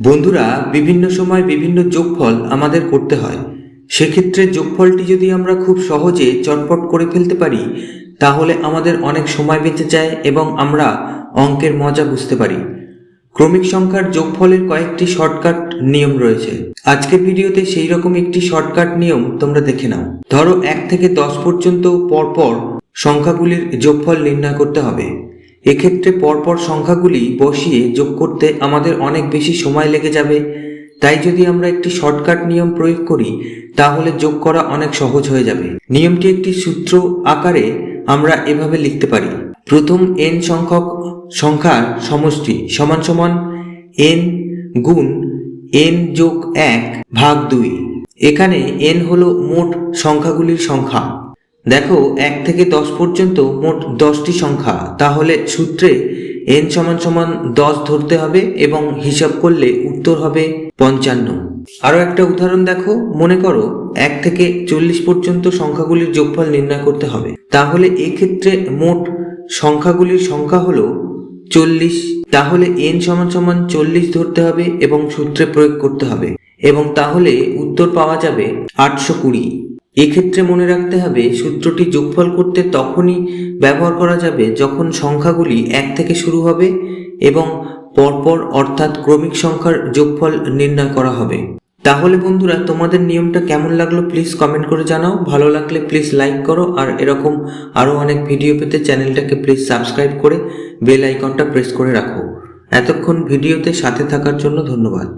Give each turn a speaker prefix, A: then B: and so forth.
A: বন্ধুরা, বিভিন্ন সময় বিভিন্ন যোগফল আমাদের করতে হয়। সেক্ষেত্রে যোগফলটি যদি আমরা খুব সহজে চটপট করে ফেলতে পারি, তাহলে আমাদের অনেক সময় বেঁচে যায় এবং আমরা অঙ্কের মজা বুঝতে পারি। ক্রমিক সংখ্যার যোগফলের কয়েকটি শর্টকাট নিয়ম রয়েছে। আজকের ভিডিওতে সেই রকম একটি শর্টকাট নিয়ম তোমরা দেখে নাও। ধরো, এক থেকে দশ পর্যন্ত পরপর সংখ্যাগুলির যোগফল নির্ণয় করতে হবে। এক্ষেত্রে পরপর সংখ্যাগুলি বসিয়ে যোগ করতে আমাদের অনেক বেশি সময় লেগে যাবে। তাই যদি আমরা একটি শর্টকাট নিয়ম প্রয়োগ করি, তাহলে যোগ করা অনেক সহজ হয়ে যাবে। নিয়মটি একটি সূত্র আকারে আমরা এভাবে লিখতে পারি। প্রথম এন সংখ্যক সংখ্যার সমষ্টি সমান সমান এন গুণ এন যোগ এক ভাগ দুই। এখানে এন হলো মোট সংখ্যাগুলির সংখ্যা। দেখো, এক থেকে দশ পর্যন্ত মোট দশটি সংখ্যা। তাহলে সূত্রে এন সমান সমান দশ ধরতে হবে এবং হিসাব করলে উত্তর হবে পঞ্চান্ন। আরও একটা উদাহরণ দেখো, মনে করো, এক থেকে চল্লিশ পর্যন্ত সংখ্যাগুলির যোগফল নির্ণয় করতে হবে। তাহলে এক্ষেত্রে মোট সংখ্যাগুলির সংখ্যা হলো চল্লিশ। তাহলে এন সমান সমান চল্লিশ ধরতে হবে এবং সূত্রে প্রয়োগ করতে হবে। এবং তাহলে উত্তর পাওয়া যাবে আটশো কুড়ি। এক্ষেত্রে মনে রাখতে হবে, সূত্রটি যোগফল করতে তখনই ব্যবহার করা যাবে যখন সংখ্যাগুলি এক থেকে শুরু হবে এবং পরপর অর্থাৎ ক্রমিক সংখ্যার যোগফল নির্ণয় করা হবে। তাহলে বন্ধুরা, তোমাদের নিয়মটা কেমন লাগল প্লিজ কমেন্ট করে জানাও। ভালো লাগলে প্লিজ লাইক করো আর এরকম আরও অনেক ভিডিও পেতে চ্যানেলটাকে প্লিজ সাবস্ক্রাইব করে বেল আইকনটা প্রেস করে রাখো। এতক্ষণ ভিডিওতে সাথে থাকার জন্য ধন্যবাদ।